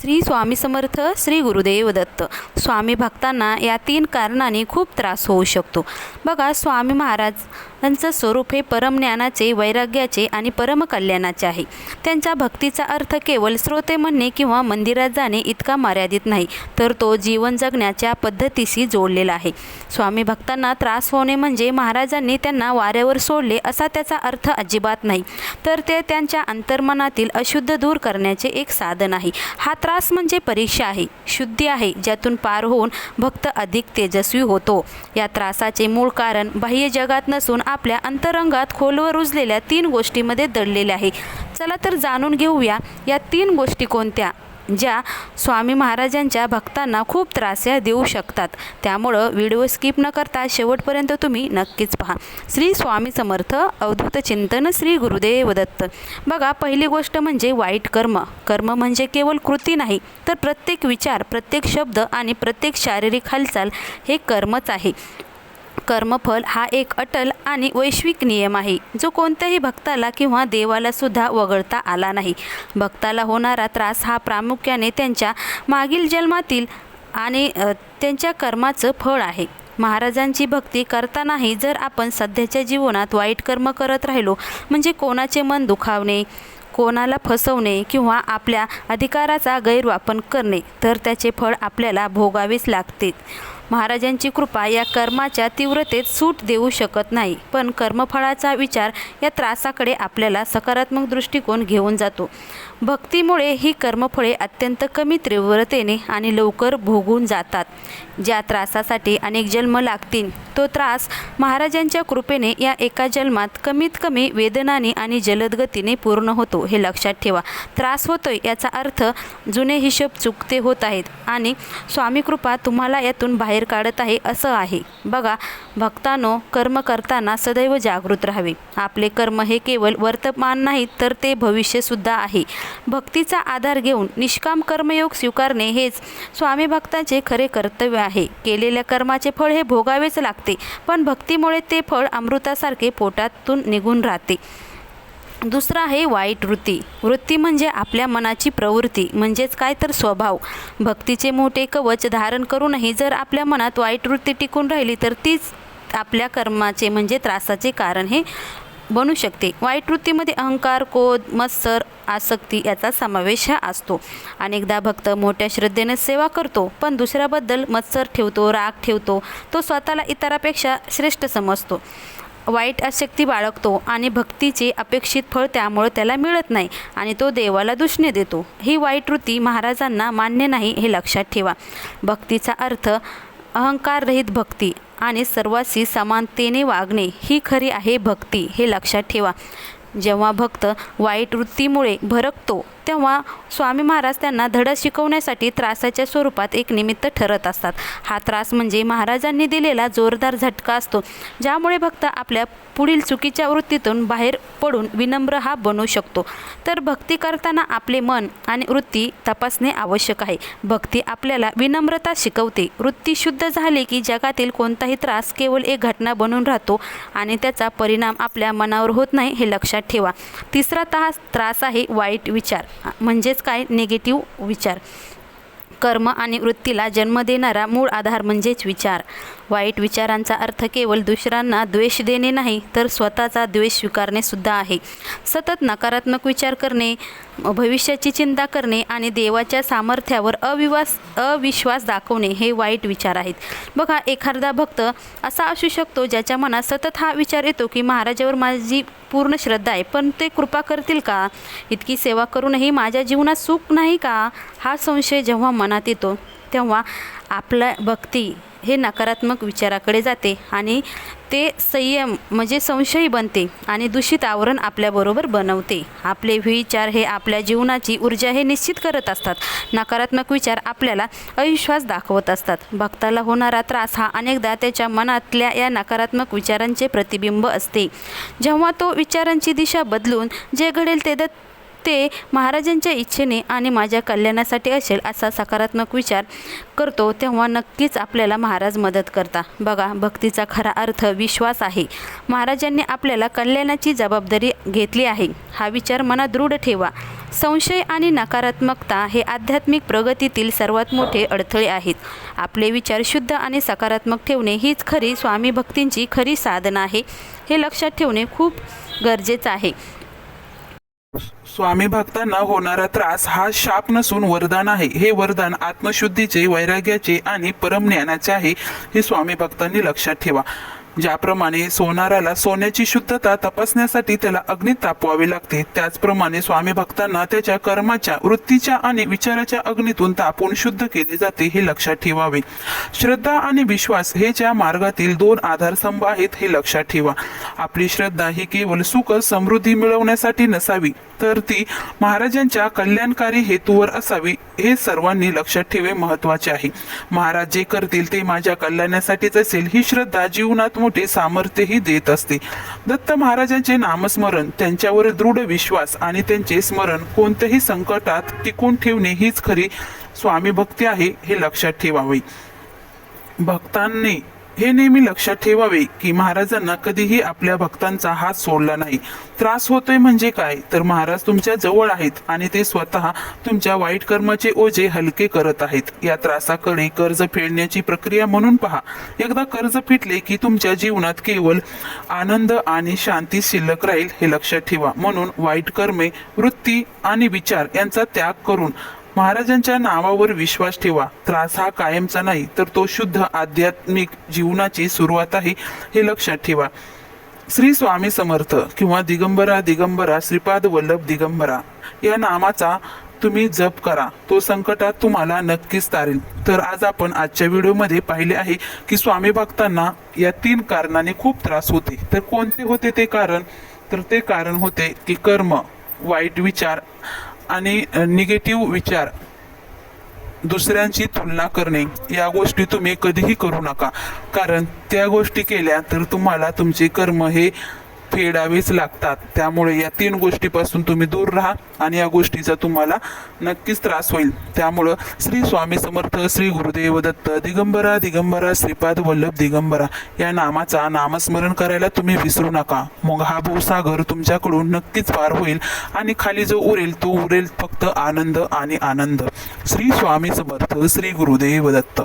श्री स्वामी समर्थ श्री गुरुदेव दत्त. स्वामी भक्तांना या तीन कारणांनी खूप त्रास होऊ शकतो. बघा स्वामी महाराज त्यांचं स्वरूप हे परमज्ञानाचे वैराग्याचे आणि परमकल्याणाचे आहे. त्यांच्या भक्तीचा अर्थ केवळ श्रोते म्हणणे किंवा मंदिरात जाणे इतका मर्यादित नाही तर तो जीवन जगण्याच्या पद्धतीशी जोडलेला आहे. स्वामी भक्तांना त्रास होणे म्हणजे महाराजांनी त्यांना वाऱ्यावर सोडले असा त्याचा अर्थ अजिबात नाही तर ते त्यांच्या अंतर्मनातील अशुद्ध दूर करण्याचे एक साधन आहे. हा त्रास म्हणजे परीक्षा आहे शुद्धी आहे ज्यातून पार होऊन भक्त अधिक तेजस्वी होतो. या त्रासाचे मूळ कारण बाह्य जगात नसून आपल्या अंतरंगात खोलवर रुजलेल्या तीन गोष्टीमध्ये दडलेले आहे. चला तर जाणून घेऊया या तीन गोष्टी कोणत्या ज्या स्वामी महाराजांच्या भक्तांना खूप त्रास या देऊ शकतात. त्यामुळं व्हिडिओ स्किप न करता शेवटपर्यंत तुम्ही नक्कीच पहा. श्री स्वामी समर्थ अवधूत चिंतन श्री गुरुदेव दत्त बघा पहिली गोष्ट म्हणजे वाईट कर्म. कर्म म्हणजे केवळ कृती नाही तर प्रत्येक विचार प्रत्येक शब्द आणि प्रत्येक शारीरिक हालचाल हे कर्मच आहे. कर्मफल हा एक अटल आणि वैश्विक नियम आहे. जो कोणत्याही भक्ताला किंवा देवाला सुद्धा वगळता आला नाही. भक्ताला होणारा त्रास हा प्रामुख्याने त्यांच्या मागील जन्मातील आणि त्यांच्या कर्माचं फळ आहे. महाराजांची भक्ती करतानाही जर आपण सध्याच्या जीवनात वाईट कर्म करत राहिलो म्हणजे कोणाचे मन दुखावणे कोणाला फसवणे किंवा आपल्या अधिकाराचा गैरवापर करणे तर त्याचे फळ आपल्याला भोगावेच लागते महाराजांची कृपा या कर्माच्या तीव्रतेत सूट देऊ शकत नाही. पण कर्मफळाचा विचार या त्रासाकडे आपल्याला सकारात्मक दृष्टिकोन घेऊन जातो. भक्तीमुळे ही कर्मफळे अत्यंत कमी तीव्रतेने आणि लवकर भोगून जातात. ज्या त्रासासाठी अनेक जन्म लागतील तो त्रास महाराजांच्या कृपेने या एका जन्मात कमीत कमी वेदनाने आणि जलद गतीने पूर्ण होतो हे लक्षात ठेवा. त्रास होतोय याचा अर्थ जुने हिशोब चुकते होत आहेत आणि स्वामी कृपा तुम्हाला यातून बाहेर काढत आहे असं आहे. बघा भक्तानो कर्म करताना सदैव जागृत राहावे. आपले कर्म हे केवळ वर्तमान नाहीत तर ते भविष्यसुद्धा आहे. भक्तीचा आधार घेऊन निष्काम कर्मयोग स्वीकारणे हेच स्वामी भक्ताचे खरे कर्तव्य आहे. केलेल्या कर्माचे फळ हे भोगावेच लागते. पण भक्तीमुळे ते फळ अमृतासारखे पोटातून निघून राहते. दुसरं आहे वाईट वृत्ती. वृत्ती म्हणजे आपल्या मनाची प्रवृत्ती म्हणजेच काय तर स्वभाव. भक्तीचे मोठे कवच धारण करूनही जर आपल्या मनात वाईट वृत्ती टिकून राहिली तर तीच आपल्या कर्माचे म्हणजे त्रासाचे कारण हे बनू शकते. वाईट वृत्तीमध्ये अहंकार क्रोध मत्सर आसक्ती याचा समावेश हा असतो. अनेकदा भक्त मोठ्या श्रद्धेने सेवा करतो पण दुसऱ्याबद्दल मत्सर ठेवतो राग ठेवतो तो स्वतःला इतरापेक्षा श्रेष्ठ समजतो. वाईट आसक्ती बाळगतो आणि भक्तीचे अपेक्षित फळ त्यामुळे त्याला मिळत नाही आणि तो देवाला दुष्णे देतो. ही वाईट वृत्ती महाराजांना मान्य नाही हे लक्षात ठेवा. भक्तीचा अर्थ अहंकाररहित भक्ती आणि सर्वांशी समानतेने वागणे ही खरी आहे भक्ती हे लक्षात ठेवा. जेव्हा भक्त वाईट वृत्तीमुळे भरकतो तेव्हा स्वामी महाराज त्यांना धडा शिकवण्यासाठी त्रासाच्या स्वरूपात एक निमित्त ठरत असतात. हा त्रास म्हणजे महाराजांनी दिलेला जोरदार झटका असतो ज्यामुळे भक्त आपल्या पुढील चुकीच्या वृत्तीतून बाहेर पडून विनम्र हा बनू शकतो. तर भक्ती करताना आपले मन आणि वृत्ती तपासणे आवश्यक आहे. भक्ती आपल्याला विनम्रता शिकवते. वृत्ती शुद्ध झाली की जगातील कोणताही त्रास केवळ एक घटना बनून राहतो आणि त्याचा परिणाम आपल्या मनावर होत नाही हे लक्षात ठेवा. तिसरा तास त्रास आहे वाईट विचार. म्हणजेच काय? निगेटिव्ह विचार. कर्म आणि वृत्तीला जन्म देणारा मूळ आधार म्हणजेच विचार. वाईट विचारांचा अर्थ केवळ दुसऱ्यांना द्वेष देणे नाही तर स्वतःचा द्वेष स्वीकारणे सुद्धा आहे. सतत नकारात्मक विचार करणे भविष्याची चिंता करणे आणि देवाच्या सामर्थ्यावर अविवास अविश्वास दाखवणे हे वाईट विचार आहेत. बघा एखादा भक्त असा असू शकतो ज्याच्या मनात सतत हा विचार येतो की महाराजावर माझी पूर्ण श्रद्धा आहे. पण ते कृपा करतील का? इतकी सेवा करूनही माझ्या जीवनात सुख नाही का? हा संशय जेव्हा मनात येतो तेव्हा आपला भक्ती हे नकारात्मक विचाराकडे जाते आणि ते संयम म्हणजे संशयी बनते आणि दूषित आवरण आपल्याबरोबर बनवते. आपले विचार हे आपल्या जीवनाची ऊर्जा हे निश्चित करत असतात. नकारात्मक विचार आपल्याला अविश्वास दाखवत असतात. भक्ताला होणारा त्रास हा अनेकदा त्याच्या मनातल्या या नकारात्मक विचारांचे प्रतिबिंब असते. जेव्हा तो विचारांची दिशा बदलून जे घडेल ते दत्त ते महाराजांच्या इच्छेने आणि माझ्या कल्याणासाठी असेल असा सकारात्मक विचार करतो तेव्हा नक्कीच आपल्याला महाराज मदत करता. बघा भक्तीचा खरा अर्थ विश्वास आहे. महाराजांनी आपल्याला कल्याणाची जबाबदारी घेतली आहे. हा विचार मनात दृढ ठेवा. संशय आणि नकारात्मकता हे आध्यात्मिक प्रगतीतील सर्वात मोठे अडथळे आहेत. आपले विचार शुद्ध आणि सकारात्मक ठेवणे हीच खरी स्वामी भक्तींची खरी साधना आहे हे लक्षात ठेवणे खूप गरजेचं आहे. स्वामी भक्तांना होणारा त्रास हा शाप नसून वरदान आहे. हे वरदान आत्मशुद्धीचे वैराग्याचे आणि परमज्ञानाचे आहे हे स्वामी भक्तांनी लक्षात ठेवा. ज्याप्रमाणे सोनाराला सोन्याची शुद्धता तपासण्यासाठी त्याला अग्नीत तापवावे लागते त्याचप्रमाणे स्वामी भक्तांना त्याच्या कर्माच्या वृत्तीच्या आणि विचाराच्या अग्नीतून तापून शुद्ध केले जाते हे लक्षात ठेवावे. श्रद्धा आणि विश्वास हे ज्या मार्गातील दोन आधारस्तंभ आहेत हे लक्षात ठेवा. आपली श्रद्धा ही केवळ सुख समृद्धी मिळवण्यासाठी नसावी तर ती महाराजांच्या कल्याणकारी हेतूवर असावी. हे सर्वांनी लक्षात ठेवे महत्त्वाचे आहे. महाराज जे करतील ते माझ्या कल्याणासाठीच असेल ही श्रद्धा जीवनात मोठे सामर्थ्यही देत असते. दत्त महाराजांचे नामस्मरण त्यांच्यावर दृढ विश्वास आणि त्यांचे स्मरण कोणत्याही संकटात टिकून ठेवणे हीच खरी स्वामी भक्ती आहे हे लक्षात ठेवावे. भक्तांनी हे नेहमी लक्षात ठेवावे की महाराजांना कधीही आपल्या भक्तांचा हात सोडला नाही. त्रास होतोय म्हणजे काय? तर महाराज तुमच्या जवळ आहेत आणि ते स्वतः तुमच्या वाईट कर्माचे ओझे हलके करत आहेत. या त्रासाकडे कर्ज फेडण्याची प्रक्रिया म्हणून पहा. एकदा कर्ज फिटले की तुमच्या जीवनात केवळ आनंद आणि शांती शिल्लक राहील हे लक्षात ठेवा. म्हणून वाईट कर्मे वृत्ती आणि विचार यांचा त्याग करून महाराजांच्या नावावर विश्वास ठेवा. त्रास हा कायमचा नाही तर तो शुद्ध आध्यात्मिक जीवनाची सुरुवात आहे हे लक्षात ठेवा. श्री स्वामी समर्थ किंवा दिगंबरा दिगंबरा श्रीपाद वल्लभ दिगंबरा या नामाचा तुम्ही जप करा. तो संकटात तुम्हाला नक्कीच तारेल. तर आज आपण आजच्या व्हिडिओमध्ये पाहिले आहे की स्वामी भक्तांना या तीन कारणाने खूप त्रास होते. तर कोणते होते ते कारण? तर ते कारण होते की कर्म वाईट विचार आणि निगेटिव्ह विचार दुसऱ्यांची तुलना करणे या गोष्टी तुम्ही कधीही करू नका. कारण त्या गोष्टी केल्या तर तुम्हाला तुमचे कर्म हे फेडावीच लागतात. त्यामुळे या तीन गोष्टीपासून तुम्ही दूर राहा आणि या गोष्टीचा तुम्हाला नक्कीच त्रास होईल. त्यामुळं श्री स्वामी समर्थ श्री गुरुदेव दत्त दिगंबरा दिगंबरा श्रीपाद वल्लभ दिगंबरा या नामाचा नामस्मरण करायला तुम्ही विसरू नका. मग हा भूसागर तुमच्याकडून नक्कीच पार होईल आणि खाली जो उरेल तो उरेल फक्त आनंद आणि आनंद. श्री स्वामी समर्थ श्री गुरुदेव दत्त.